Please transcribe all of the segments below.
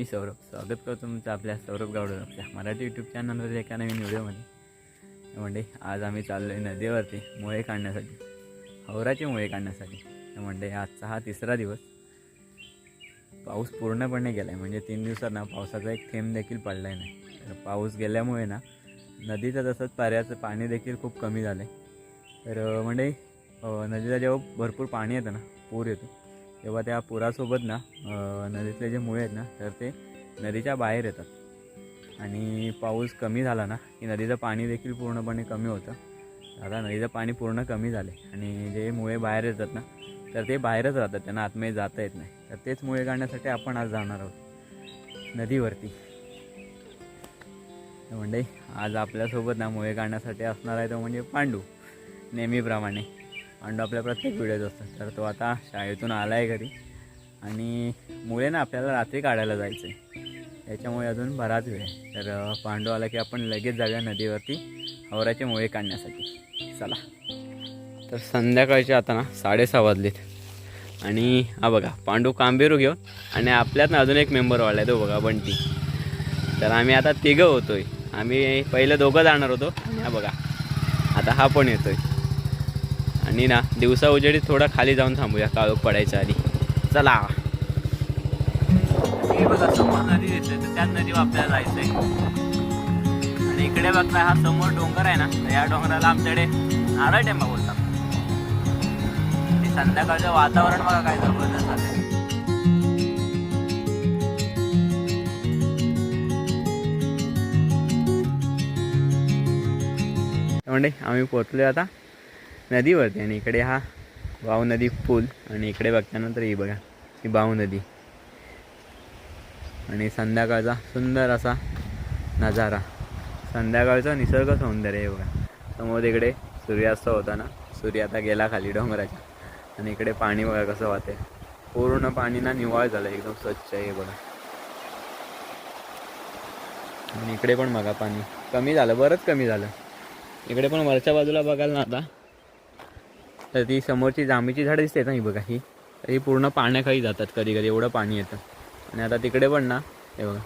मी सौरभ. स्वागत करतो तुमचं आपल्या सौरभ गावडून आपल्या मराठी यूट्यूब चॅनलवर एका नवीन व्हिडिओमध्ये. म्हणजे आज आम्ही चाललो आहे नदीवरती मुळे काढण्यासाठी. हौराचे मुळे काढण्यासाठी. म्हणजे आजचा हा तिसरा दिवस. पाऊस पूर्णपणे गेला आहे म्हणजे तीन दिवसात ना पावसाचा एक थेंब देखील पडला आहे नाही. तर पाऊस गेल्यामुळे ना नदीचं तसंच पाऱ्याचं पाणी देखील खूप कमी झालं आहे तर म्हणजे नदीला जेव्हा भरपूर पाणी येतं ना पूर येतो. तेव्हा त्या पुरासोबत ना नदीतले जे मुळे आहेत ना तर ते नदीच्या बाहेर येतात. आणि पाऊस कमी झाला ना की नदीचं पाणी देखील पूर्णपणे कमी होतं. आता नदीचं पाणी पूर्ण कमी झाले आणि जे मुळे बाहेर येतात ना तर ते बाहेरच राहतात. त्यांना आतमध्ये जाता येत नाही. तर तेच मुळे काढण्यासाठी आपण आज जाणार आहोत. नदीवरती. म्हणजे आज आपल्यासोबत ना मुळे काढण्यासाठी असणार आहे तो म्हणजे पांडू. नेहमीप्रमाणे. पांडू आपल्या प्रत्येक व्हिडिओत असतो तर तो आता शाळेतून आला आहे घरी. आणि मुळे ना आपल्याला रात्री काढायला जायचं आहे त्याच्यामुळे अजून बराच वेळ आहे. तर पांडू आला की आपण लगेच जाऊया नदीवरती हवराचे मुळे काढण्यासाठी. चला. तर संध्याकाळचे आता ना साडेसहा वाजलेत. आणि हा बघा पांडू कांबेरू घेऊन आणि आपल्यात ना अजून एक मेंबर वाढला आहे तो बघा बंटी. तर आम्ही आता तिघं होतोय. आम्ही पहिलं दोघं जाणार होतो. आणि हा बघा. आता हा पण येतोय. आणि ना दिवसा उजेडी थोडा खाली जाऊन थांबूया काळोख पडायच्या आधी. चला. बघा समोर नदी दिसते तर त्याच नदीवर आपल्याला जायचंय. आणि इकडे बघता हा समोर डोंगर आहे ना तर या डोंगराला आमच्याकडे नारळ टेंबा बोलतात. आणि संध्याकाळचं वातावरण बघा काय जबरदस्त झालंय म्हणजे आम्ही पोचलो आता. नदीवरती आणि इकडे हा वाव नदी पूल आणि इकडे बघल्यानंतर ही बघा ही बाव नदी. आणि संध्याकाळचा सुंदर असा नजारा. संध्याकाळचा निसर्ग सौंदर्य आहे बघा. समोर इकडे सूर्यास्त होता ना सूर्य आता गेला खाली डोंगराच्या. आणि इकडे पाणी बघा कसं वाहते पूर्ण पाणी ना निवाळ झालं एकदम स्वच्छ आहे बघा. आणि इकडे पण बघा पाणी. कमी झालं बरंच कमी झालं. इकडे पण वरच्या बाजूला बघाल ना आता. तर ती समोरची जांभीची झाडं दिसतात ना ही बघा ही. तर ही पूर्ण पाण्याखाली जातात कधी कधी एवढं पाणी येतं. आणि आता तिकडे पण ना हे बघा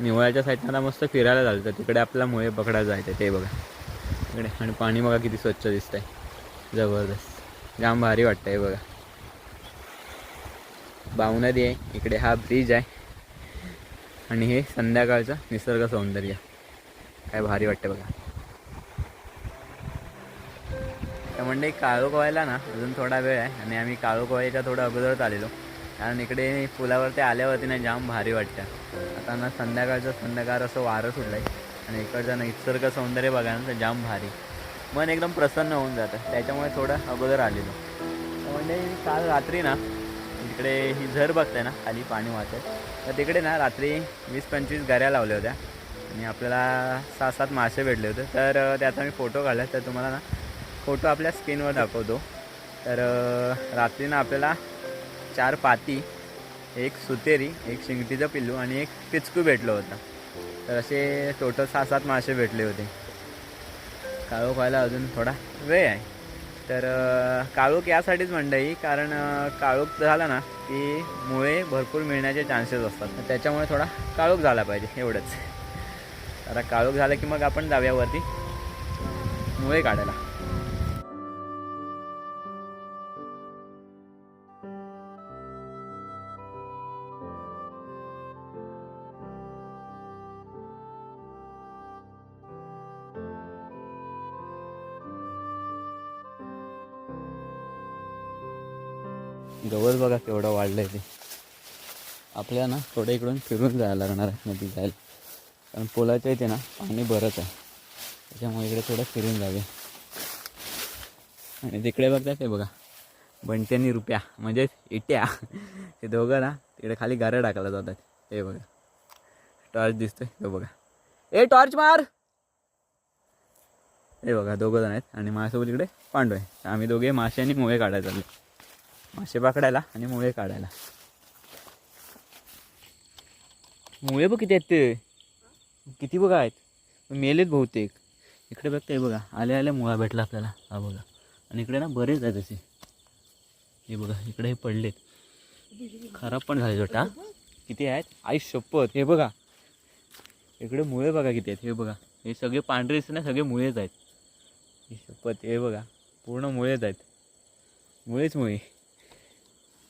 निवळ्याच्या साईडनं आता मस्त फिरायला झालं. तर तिकडे आपला मुळे पकडायला जायचं ते बघा. इकडे आणि पाणी बघा किती स्वच्छ दिसतंय. जबरदस्त. जाम भारी वाटतंय बघा. बावनदी आहे. इकडे हा ब्रिज आहे. आणि हे संध्याकाळचं निसर्ग सौंदर्य. काय भारी वाटतं बघा. तर म्हणजे काळोख व्हायला ना अजून थोडा वेळ आहे आणि आम्ही काळोख व्हायच्या थोडं अगोदरच आलेलो. कारण इकडे पुलावरती आल्यावरती ना जाम भारी वाटतं. आता ना संध्याकाळचं संध्याकाळ असं वारं सुटलं आहे आणि इकडचं निसर्ग सौंदर्य बघायला तर जाम भारी. मन एकदम प्रसन्न होऊन जातं. त्याच्यामुळे थोडं अगोदर आलेलो. तर म्हणजे काल रात्री ना इकडे ही झर बघताय ना खाली पाणी वाहतंय. तर तिकडे ना रात्री वीस पंचवीस गऱ्या लावल्या होत्या. आणि आपल्याला सहा सात मासे भेटले होते. तर त्याचा मी फोटो काढला. तर तुम्हाला ना फोटो आपल्या स्क्रीनवर दाखवतो. तर रात्रीनं आपल्याला चार पाती एक सुतेरी एक शिंगटीचं पिल्लू आणि एक पिचकू भेटलं होतं. तर असे टोटल सहा सात मासे भेटले होते. काळोख व्हायला अजून थोडा वेळ आहे. तर काळोख यासाठीच मंडई कारण काळोख झाला ना की मुळे भरपूर मिळण्याचे चान्सेस असतात. त्याच्यामुळे थोडा काळोख झाला पाहिजे एवढंच. आता काळोख झालं की मग आपण जाऊया वरती मुळे काढायला. गवत बघा केवढं आहे ते. आपल्या ना थोडं इकडून फिरून जायला लागणार आहे नदी जायला. कारण पुलाच्या इथे ना पाणी बरंच आहे. त्याच्यामुळे इकडे थोडं फिरून जावे आणि तिकडे बघता ते बघा बंटी आणि रुपया म्हणजे इट्या. ते दोघं ना तिकडे खाली गारं टाकायला जातात. ते बघा. टॉर्च दिसतोय तो बघा. ए टॉर्च मार! हे बघा दोघं जण आहेत आणि माझ्यासोबत इकडे पांडू आहे. आम्ही दोघे मासे आणि मुळे काढायला चालले मासे पकडायला आणि मुळे काढायला. मुळे बघ किती आहेत ते. किती बघा आहेत. मेलेत बहुतेक. इकडे बघते बघा. आल्या आले मुळा भेटला आपल्याला. हा बघा. आणि इकडे ना बरेच आहेत असे. हे बघा इकडे हे पडलेत. खराब पण झाले छोटा किती आहेत? आई शपथ. हे बघा. इकडे मुळे बघा किती आहेत. हे बघा. हे सगळे पांढरे दिसते ना सगळे मुळेच आहेत. ही शपथ. हे बघा. पूर्ण मुळेच आहेत. मुळेच मुळे.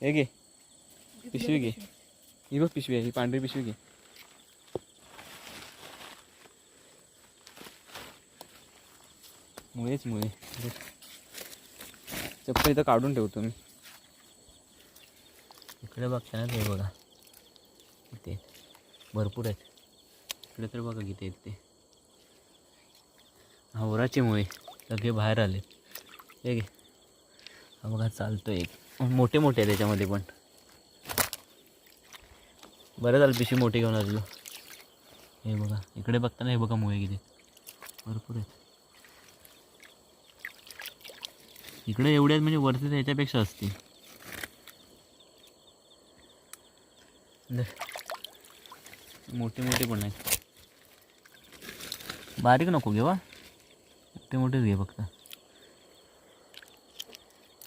हे घे पिशवी घे ही बघ पिशवी आहे ही पांढरी पिशवी घे मुळेच मुळे. चप्पल इथं काढून ठेवतो मी इकडे बघता ना ते बघा इथे भरपूर आहेत इकडे तर बघा किती आहेत ते हावराचे मुळे सगळे बाहेर आले हे घे हा बघा चालतो एक मोठे मोठे आहे त्याच्यामध्ये पण. बरं झालं पिशवी मोठी घेऊन आलेलो. हे बघा इकडे बघताना हे बघा मुळे किती भरपूर आहेत. इकडे एवढे आहेत म्हणजे वरती त्याच्यापेक्षा असतील. मोठे मोठे पण आहेत. बारीक नको घेवा मोठे मोठेच घे फक्त.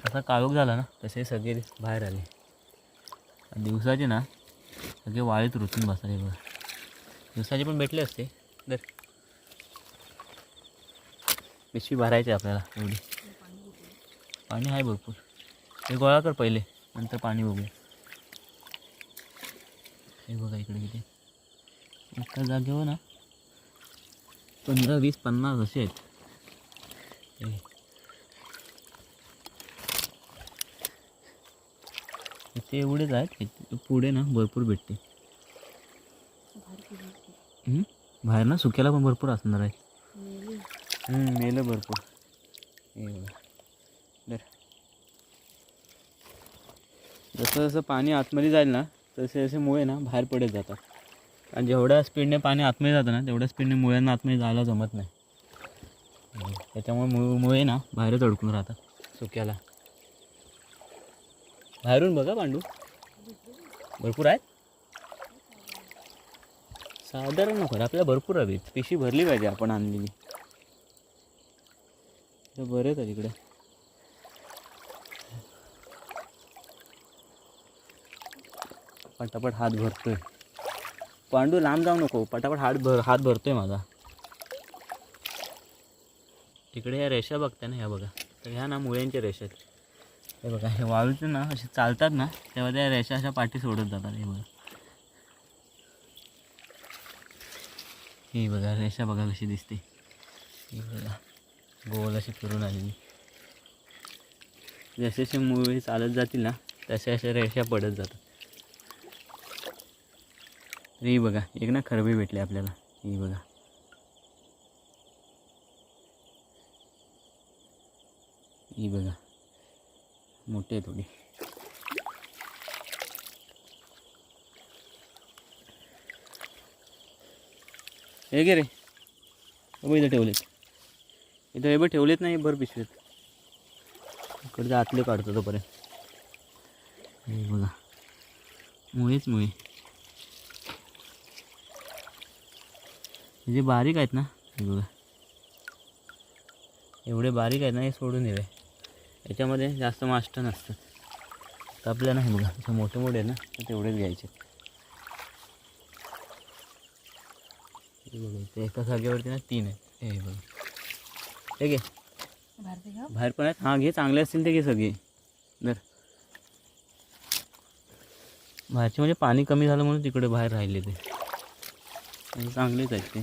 असा काळोख झाला ना तसे सगळे बाहेर आले. दिवसाचे ना सगळे वाळीत रुतून बसले बघा. दिवसाचे पण भेटले असते. दर पिशवी भरायची आहे आपल्याला एवढी. पाणी आहे भरपूर. हे गोळा कर पहिले नंतर पाणी बघूया हे बघा इकडे किती. एका जागेवर ना पंधरा वीस पन्नास असे आहेत. ते एवढेच आहेत पुढे ना भरपूर भेटते बाहेर ना सुक्याला पण भरपूर असणार आहे. मेलं भरपूर. हे जसं जसं पाणी आतमध्ये जाईल ना तसे तसे मुळे ना बाहेर पडत जातात. आणि जेवढ्या स्पीडने पाणी आतमध्ये जातं ना तेवढ्या स्पीडने मुळ्यांना आतमध्ये जायला जमत नाही. त्याच्यामुळे मु मुळे ना बाहेरच अडकून राहतात सुक्याला. बाहेरून बघा पांडू भरपूर आहेत. साधारण नको आपल्याला भरपूर हवीत पिशी भरली पाहिजे आपण आणलेली. इथं बरेच आहेत इकडे. पटापट हात भरतोय. पांडू लांब जाऊ नको. पटापट हात भर हात भरतोय माझा. तिकडे ह्या रेषा बघताय ना ह्या बघा. तर ह्या ना मुळ्यांच्या रेषा आहेत. हे बघा हे वाळूचे ना असे चालतात ना तेव्हा त्या रेषा अशा पाठी सोडत जातात हे बघा. ही बघा रेषा बघा कशी दिसते. ही बघा गोल अशी फिरून आलेली. जसे जसे मुळे चालत जातील ना तसे अशा रेषा पडत जातात. तर ही बघा एक ना खरबी भेटली आपल्याला. ही बघा. ही बघा. मोठी आहे थोडी. हे गे रे. बघ इथं ठेवलेत. इथं हे बघ ठेवलेत नाही भर पिशवीत. इकडचं आतले काढतो तोपर्यंत. हे बघा. मुळेच मुळे. जे बारीक आहेत ना हे बघा. एवढे बारीक आहेत ना हे सोडून दिले याच्यामध्ये जास्त मास्ट नसतात तर आपल्याला हे बघा. असे मोठे मोठे आहे ना तर तेवढेच घ्यायचे. बघा इथे एका जागेवरती ना तीन आहेत. हे बघा. हे घे. बाहेर पण आहेत. हां घे. चांगले असतील ते घे सगळे. दर बाहेरचे म्हणजे पाणी कमी झालं म्हणून तिकडे बाहेर राहिले ते. चांगलेच आहेत ते.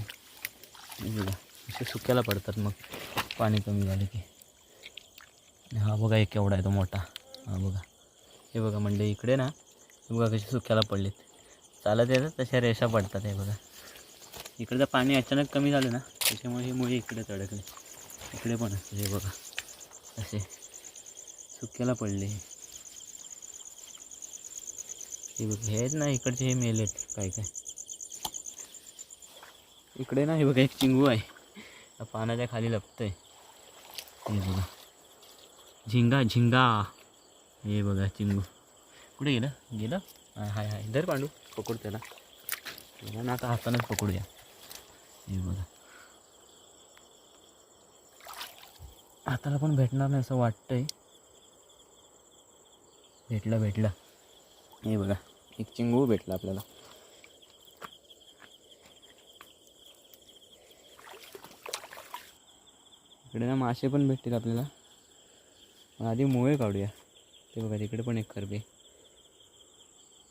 बघा असे सुक्याला पडतात मग. पाणी कमी झालं की. हा बघा एक केवढा आहे तो मोठा. हा बघा. हे बघा म्हणलं इकडे ना हे बघा कसे सुक्याला पडलेत. चालत येतात तशा रेषा पडतात हे बघा. इकडचं पाणी अचानक कमी झालं ना त्याच्यामुळे हे मुळे इकडे अडकले इकडे पण असते हे बघा. असे. सुक्याला पडले हे. बघा हेच ना इकडचे हे मेलेत काय काय. इकडे ना हे बघा एक चिंगू आहे. पाण्याच्या पानाच्या खाली आहे हे बघा. झिंगा झिंगा. हे बघा चिंगू. कुठे गेलं? गेलं? हाय हाय. धर पांडू पकड त्याला. गेला ना आता हातानंच पकडूया. हे बघा. हाताला पण भेटणार नाही असं वाटतंय. भेटला भेटला. हे बघा एक चिंगू भेटला आपल्याला. इकडे ना मासे पण भेटतील आपल्याला. पण आधी मोळे काढूया. ते बघा तिकडे पण एक खरबे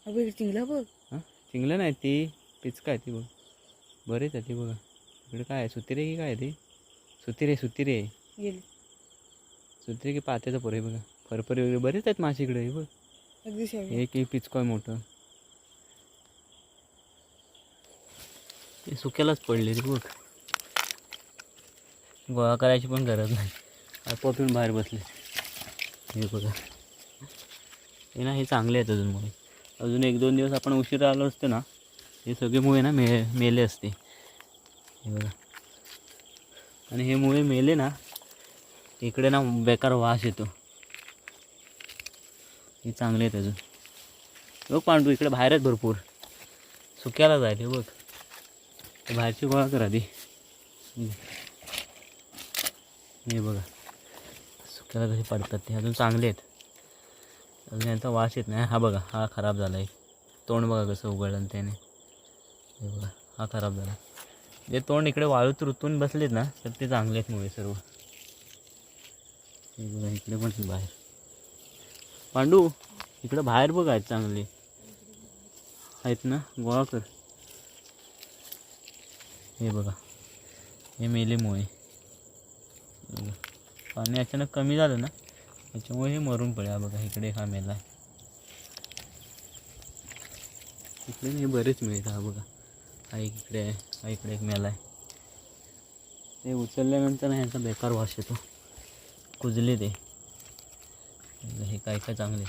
अबे चिंगला बघ. हां? चिंगलं नाही ती पिचका आहे ती बघ. बरेच आहे ती बघा. इकडे काय आहे? सुतिरे की काय आहे ती? सुतिरे सुतिरे. गेली. सुतिरे की पात्याचं पोरे बघा. फरफरी वगैरे बरेच आहेत मासे इकडे हे बघ. अगदी शेवटी एक एक पिचको आहे मोठं. ते सुक्यालाच पडले रे बघ. गोळा करायची पण गरज नाही. आपोआप येऊन बाहेर बसले. हे बघा. हे ना हे चांगले आहेत अजून मुळे. अजून एक दोन दिवस आपण उशिरा आलो असतो ना हे सगळे मुळे ना मे मेले असते. हे बघा. आणि हे मुळे मेले ना इकडे ना बेकार वास येतो. हे चांगले आहेत अजून. बघ पांडू इकडे बाहेर आहेत भरपूर. सुक्याला जायचे बघ. बाहेरची गोळा करा ती हे बघा. सुक्याला कसे पडतात ते अजून चांगले आहेत. अजून यांचा वास येत नाही. हा बघा हा खराब झाला आहे तोंड बघा कसं उघडलं त्याने. हे बघा हा खराब झाला. जे तोंड इकडे वाळूत रुतून बसलेत ना तर ते चांगले आहेत मुळे सर्व. बघा इकडे पण बाहेर. पांडू इकडं बाहेर बघा आहेत चांगले. आहेत ना गोळा कर. हे बघा हे मेले मुळे. पाणी अचानक कमी झालं ना त्याच्यामुळे हे मरून पडले. हा बघा इकडे हा मेला. इकडे हे बरेच मिळतात हा बघा हा इकडे आहे हा इकडे एक मेला आहे. ते उचलल्यानंतर ना ह्यांचा बेकार वास येतो. कुजले ते. हे काय काय चांगले.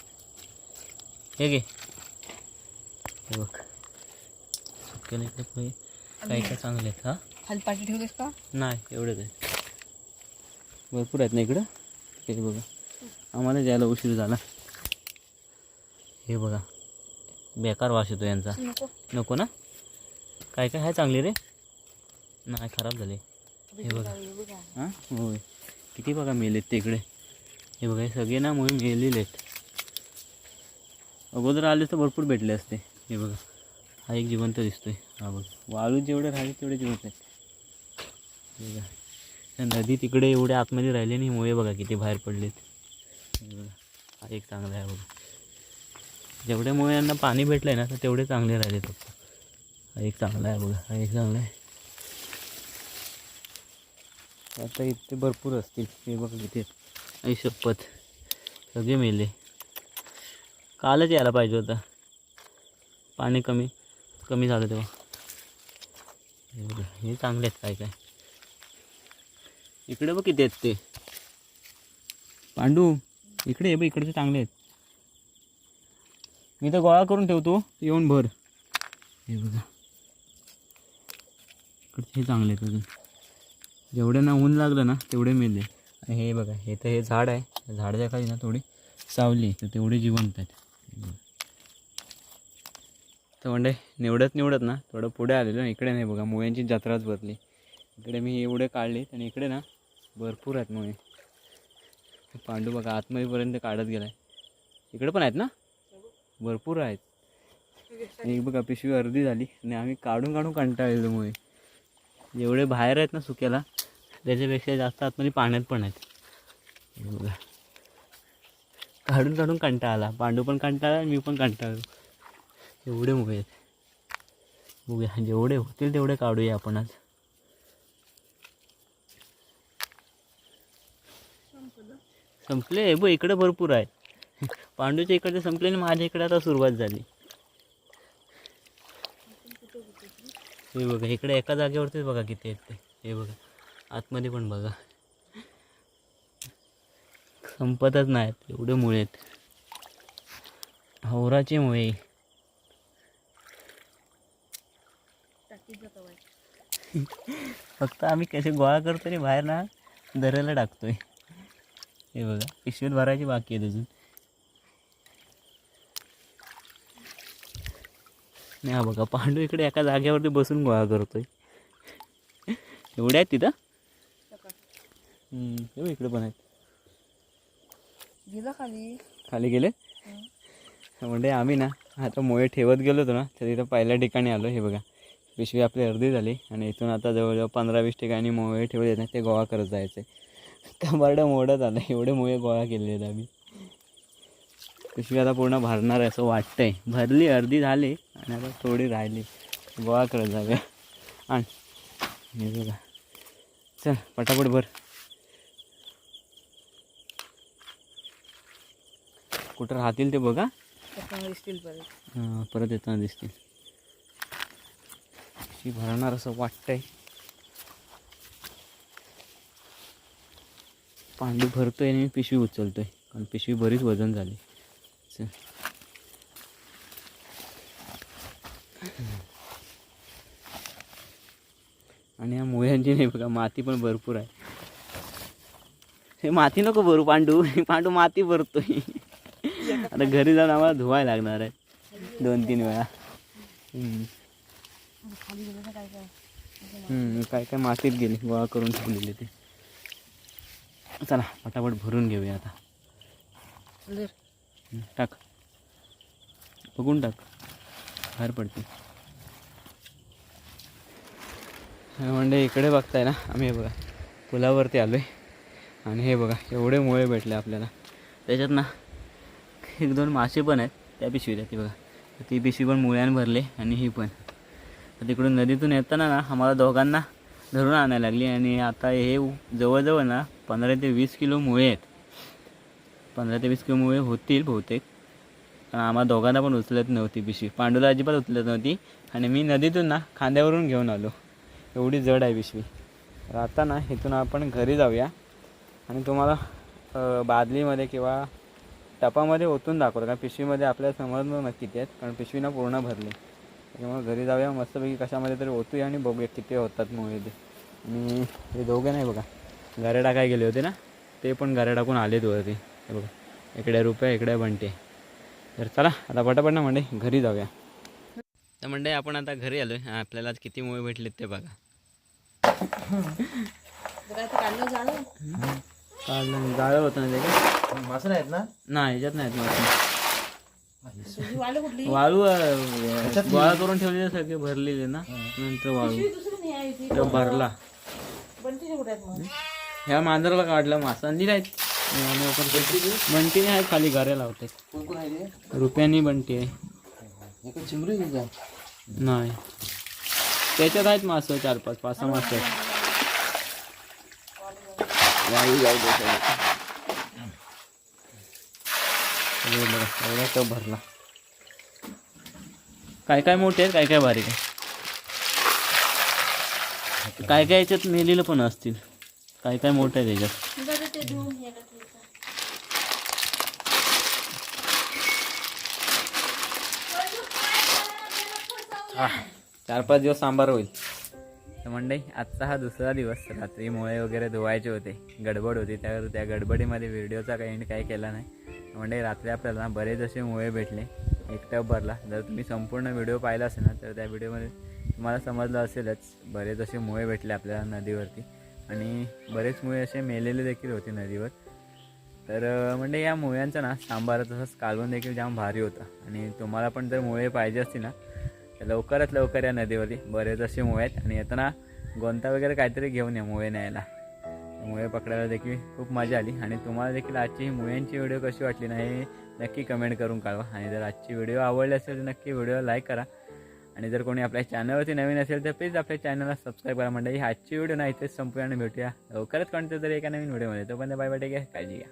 हे घे. हे बघ. सुकेले इकडे काय काय चांगले आहेत हा? खाली पाठी ठेवतेस का? नाही एवढेच आहे भरपूर आहेत ना इकडं? हे बघा. आम्हाला जायला उशीर झाला. हे बघा. बेकार वास येतो यांचा. नको. ना? काय काय? आहे चांगली रे. नाही खराब झाले. हे बघा. हां होय. किती बघा मेलेत ते इकडे. हे बघा हे सगळे ना मुळे मेलेले आहेत. अगोदर आले तर भरपूर भेटले असते. हे बघा. हा एक जिवंत दिसतोय. हा बघा. वाळू जेवढे राहिले तेवढे जिवंत आहेत. हे बघा. नदी तिकडे एवढे आतमध्ये राहिले नाही मुळे बघा किती बाहेर पडलेत. हा एक चांगला आहे बघा. जेवढे मुळे यांना पाणी भेटलं आहे ना तर तेवढे चांगले राहिले फक्त. हा एक चांगला आहे बघा हा एक चांगला आहे. आता इथे भरपूर असतील. हे बघा किती आई शपथ. सगळे मेले. कालच यायला पाहिजे होता. पाणी कमी कमी झालं तेव्हा. हे बघा हे चांगले आहेत काय काय. इकडे बघ किती आहेत ते. पांडू इकडे ये बघ इकडचे चांगले आहेत. मी तर गोळा करून ठेवतो येऊन भर. हे बघा. इकडचे हे चांगले आहेत अजून. जेवढे ना ऊन लागलं ना तेवढे मेले. आणि हे बघा हे तर हे झाड आहे. झाडाच्या खाली ना थोडी सावली तर तेवढे जिवंत आहेत. तर म्हणजे निवडत निवडत ना थोडं पुढे आलेलं ना इकडे नाही बघा मुळ्यांची जत्राच भरली. इकडे मी एवढे काढले आणि इकडे ना भरपूर आहेत मुळे पांडू बघा आतमध्येपर्यंत काढत गेलाय. इकडे पण आहेत ना? भरपूर आहेत. एक बघा पिशवी अर्धी झाली आणि आम्ही काढून काढून कंटाळलेलो मुळे जेवढे बाहेर आहेत ना सुक्याला त्याच्यापेक्षा जास्त आतमध्ये पाण्यात पण आहेत. बघा. काढून काढून कंटाळा आला. पांडू पण कंटाळा आणि मी पण कंटाळलो एवढे मुळे आहेत. बघूया जेवढे होतील तेवढे काढूया आपण आज. संपले. ब इकडे भरपूर आहे पांडूच्या इकडे संपले आणि माझ्या इकडे आता सुरुवात झाली. हे बघा इकडे एका जागेवरतीच बघा किती आहेत ते. हे बघा आतमध्ये पण बघा. संपतच नाहीत एवढे मुळे आहेत. हौराचे मुळे. फक्त आम्ही कसे गोळा करतो आणि बाहेर ना दऱ्याला टाकतोय. हे बघा पिशवीत भरायची बाकी आहे अजून. नाही हा बघा पांडू इकडे एका जागेवरती बसून गोळा करतोय. एवढे आहेत तिथं? हम्म, हे बघ इकडे पण आहेत. गेला खाली. खाली गेले? म्हणजे आम्ही ना आता मोये ठेवत गेलो होतो ना तर इथं पहिल्या ठिकाणी आलो हे बघा. पिशवी आपली अर्धी झाली आणि इथून आता जवळजवळ पंधरा वीस ठिकाणी मोये ठेवले ना ते गोळा करत जायचे कंबरडं मोडत आलं एवढे मोये गोळा केले आहेत आम्ही. पिशवी आता पूर्ण भरणार आहे असं वाटतंय. भरली अर्धी झाली आणि आता थोडी राहिली. गोळा करत जाऊया. आण. बघा. चल पटापट भर. कुठं राहतील ते बघा. दिसतील परत. हां, परत येताना दिसतील. भरणार असं वाटतंय. पांडू भरतो आहे आणि पिशवी उचलतो आहे कारण पिशवी बरीच वजन झाली. आणि या मुळ्यांची नाही बघा माती पण भरपूर आहे. हे माती नको भरू पांडू. पांडू माती भरतोय. आता घरी जाऊन आम्हाला धुवायला लागणार आहे. दोन तीन वेळा. काय काय काय काय मातीत गेली गोळा करून ठेवलेले ते. चला पटापट भरून घेऊया आता. टाक. बघून टाक. बाहेर पडते. म्हणजे इकडे बघताय ना आम्ही हे बघा पुलावरती आलो आहे आणि हे बघा एवढे मुळे भेटले आपल्याला. त्याच्यात ना एक दोन मासे पण आहेत त्या आहेत ती बघा. ती पिशवी पण मुळ्यानं भरले आणि ही पण. तर तिकडून नदीतून येताना ना आम्हाला दोघांना धरून आणायला लागली आणि आता हे जवळजवळ ना पंधरा ते वीस किलो मुळे आहेत. पंधरा ते वीस किलो मुळे होतील बहुतेक. कारण आम्हा दोघांना पण उचलत नव्हती पिशवी पांडुला अजिबात उचलत नव्हती. आणि मी नदीतून ना खांद्यावरून घेऊन आलो. एवढी जड आहे पिशवी. तर आता ना इथून आपण घरी जाऊया. आणि तुम्हाला बादलीमध्ये किंवा टपामध्ये ओतून दाखवतो. कारण पिशवीमध्ये आपल्याला समजलं ना किती आहेत. कारण पिशवी ना पूर्ण भरली. त्याच्यामुळे घरी जाऊया. मस्तपैकी कशामध्ये तरी ओतूया आणि बघूया किती होतात मुळे ते. मी हे दोघे नाही बघा. गारे टाकाय गेले होते ना ते पण गारे टाकून आलेत वरती. हे बघा इकडे रुपये इकडे बंटे. तर चला आता पटापट ना म्हणजे घरी जाऊया. तर म्हणजे आपण आता घरी आलो आहे आपल्याला किती मुळे भेटलेत ते बघा. काढलं जाळं होतं ना ते मासे नाहीत ना? नाही ह्याच्यात नाहीत मासे. वाळू गोळा करून ठेवलेले सगळे भरलेले ना नंतर वाळू. भरला. ह्या मांजराला काढलं मासांनी नाहीत. बंटीने आहेत खाली गाऱ्या लावते. रुपयानी बंटी आहे. चिमरी नाही. त्याच्यात आहेत मासं चार पाच पाच सहा मासं एवढा भरला. काय काय मोठे आहेत काय काय बारीक आहे काय काय याच्यात मेलेलं पण असतील. काय काय मोठे आहेत याच्यात ते धुवून हे का चार पाच दिवस सांबार होईल. तर मंडई आजचा हा दुसरा दिवस रात्री मुळे वगैरे धुवायचे होते गडबड होती त्यावर त्या गडबडीमध्ये व्हिडिओचा काही एंड काही केला नाही. म्हणजे रात्री आपल्याला ना बरेच असे मुळे भेटले एक टप भरला जर तुम्ही संपूर्ण व्हिडिओ पाहिला असेल ना तर त्या व्हिडिओमध्ये तुम्हाला समजलं असेलच बरेच असे मुळे भेटले आपल्याला नदीवरती. आणि बरेच मुळे असे मेलेले देखील होते नदीवर. तर म्हणजे या मुळ्यांचा ना सांबार तसंच कालवण देखील जाम भारी होता. आणि तुम्हाला पण जर मुळे पाहिजे असतील ना तर लवकरात लवकर या नदीवरती बरेच असे मुळे आहेत. आणि येताना गोंता वगैरे काहीतरी घेऊन या मुळे न्यायला. मुळे पकडायला देखील खूप मजा आली. आणि तुम्हाला देखील आजची ही मुळ्यांची व्हिडिओ कशी वाटली ना हे नक्की कमेंट करून कळवा. आणि जर आजची व्हिडिओ आवडली असेल तर नक्की व्हिडिओ लाईक करा. आणि जर कोणी आपल्या चॅनलवरती नवीन असेल तर प्लीज आपल्या चॅनलला सबस्क्राईब करा म्हणजे आजची व्हिडिओ नाही तेच संपूया आणि भेटूया. लवकरच कोणत्या तरी एका नवीन व्हिडिओमध्ये तोपर्यंत बाय बाय टेक काळजी घ्या.